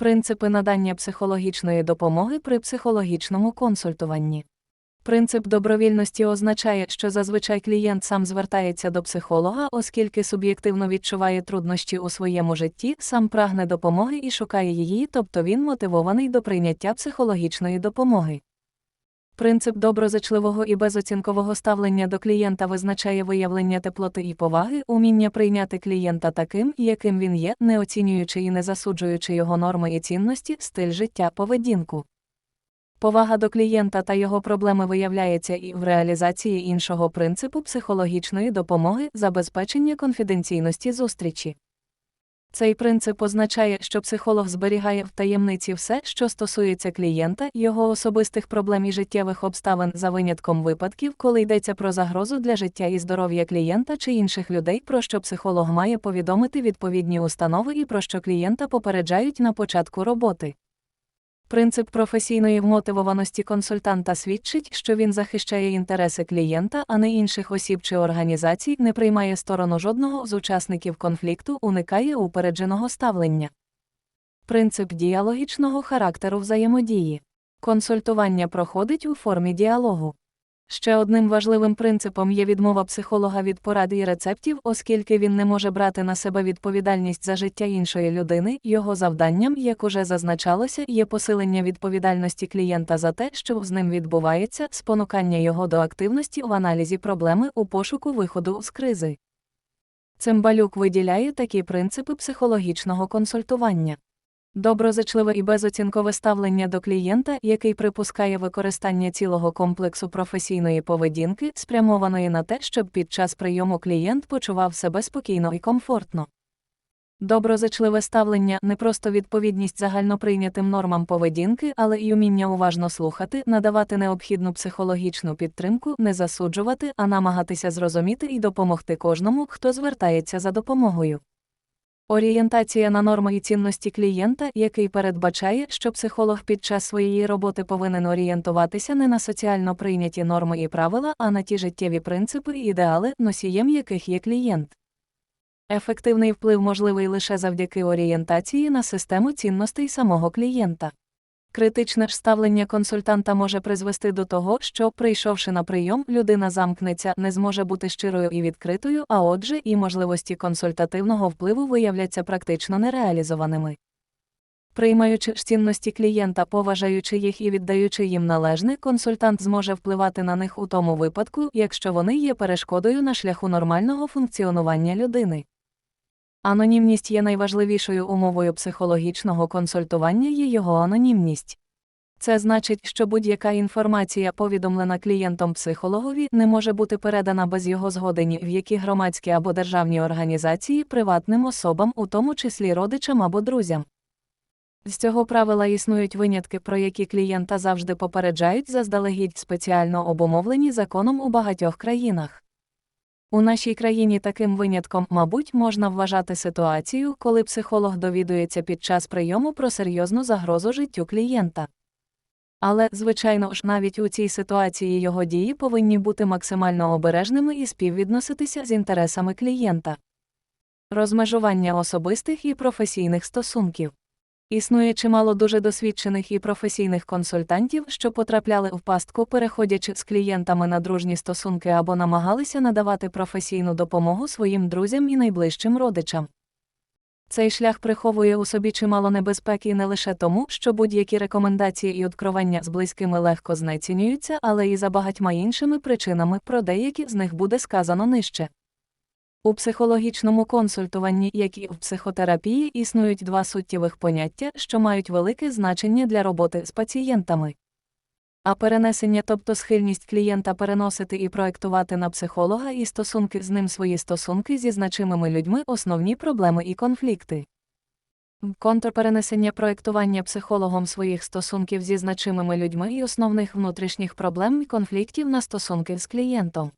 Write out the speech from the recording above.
Принципи надання психологічної допомоги при психологічному консультуванні. Принцип добровільності означає, що зазвичай клієнт сам звертається до психолога, оскільки суб'єктивно відчуває труднощі у своєму житті, сам прагне допомоги і шукає її, тобто він мотивований до прийняття психологічної допомоги. Принцип доброзичливого і безоцінкового ставлення до клієнта визначає виявлення теплоти і поваги, уміння прийняти клієнта таким, яким він є, не оцінюючи і не засуджуючи його норми і цінності, стиль життя, поведінку. Повага до клієнта та його проблеми виявляється і в реалізації іншого принципу психологічної допомоги, забезпечення конфіденційності зустрічі. Цей принцип означає, що психолог зберігає в таємниці все, що стосується клієнта, його особистих проблем і життєвих обставин за винятком випадків, коли йдеться про загрозу для життя і здоров'я клієнта чи інших людей, про що психолог має повідомити відповідні установи і про що клієнта попереджають на початку роботи. Принцип професійної вмотивованості консультанта свідчить, що він захищає інтереси клієнта, а не інших осіб чи організацій, не приймає сторону жодного з учасників конфлікту, уникає упередженого ставлення. Принцип діалогічного характеру взаємодії. Консультування проходить у формі діалогу. Ще одним важливим принципом є відмова психолога від порад і рецептів, оскільки він не може брати на себе відповідальність за життя іншої людини, його завданням, як уже зазначалося, є посилення відповідальності клієнта за те, що з ним відбувається, спонукання його до активності в аналізі проблеми у пошуку виходу з кризи. Цимбалюк виділяє такі принципи психологічного консультування. Доброзичливе і безоцінкове ставлення до клієнта, який припускає використання цілого комплексу професійної поведінки, спрямованої на те, щоб під час прийому клієнт почував себе спокійно і комфортно. Доброзичливе ставлення не просто відповідність загальноприйнятим нормам поведінки, але й уміння уважно слухати, надавати необхідну психологічну підтримку, не засуджувати, а намагатися зрозуміти і допомогти кожному, хто звертається за допомогою. Орієнтація на норми і цінності клієнта, який передбачає, що психолог під час своєї роботи повинен орієнтуватися не на соціально прийняті норми і правила, а на ті життєві принципи і ідеали, носієм яких є клієнт. Ефективний вплив можливий лише завдяки орієнтації на систему цінностей самого клієнта. Критичне ж ставлення консультанта може призвести до того, що, прийшовши на прийом, людина замкнеться, не зможе бути щирою і відкритою, а отже, і можливості консультативного впливу виявляться практично нереалізованими. Приймаючи цінності клієнта, поважаючи їх і віддаючи їм належне, консультант зможе впливати на них у тому випадку, якщо вони є перешкодою на шляху нормального функціонування людини. Анонімність є найважливішою умовою психологічного консультування є його анонімність. Це значить, що будь-яка інформація, повідомлена клієнтом психологові, не може бути передана без його згоди ні в які громадські або державні організації приватним особам, у тому числі родичам або друзям. З цього правила існують винятки, про які клієнта завжди попереджають заздалегідь спеціально обумовлені законом у багатьох країнах. У нашій країні таким винятком, мабуть, можна вважати ситуацію, коли психолог довідується під час прийому про серйозну загрозу життю клієнта. Але, звичайно ж, навіть у цій ситуації його дії повинні бути максимально обережними і співвідноситися з інтересами клієнта. Розмежування особистих і професійних стосунків. Існує чимало дуже досвідчених і професійних консультантів, що потрапляли в пастку, переходячи з клієнтами на дружні стосунки або намагалися надавати професійну допомогу своїм друзям і найближчим родичам. Цей шлях приховує у собі чимало небезпеки не лише тому, що будь-які рекомендації і откровення з близькими легко знецінюються, але і за багатьма іншими причинами, про деякі з них буде сказано нижче. У психологічному консультуванні, як і в психотерапії, існують два суттєвих поняття, що мають велике значення для роботи з пацієнтами. А перенесення, тобто схильність клієнта переносити і проектувати на психолога і стосунки з ним свої стосунки зі значимими людьми основні проблеми і конфлікти. Контрперенесення проектування психологом своїх стосунків зі значимими людьми і основних внутрішніх проблем і конфліктів на стосунки з клієнтом.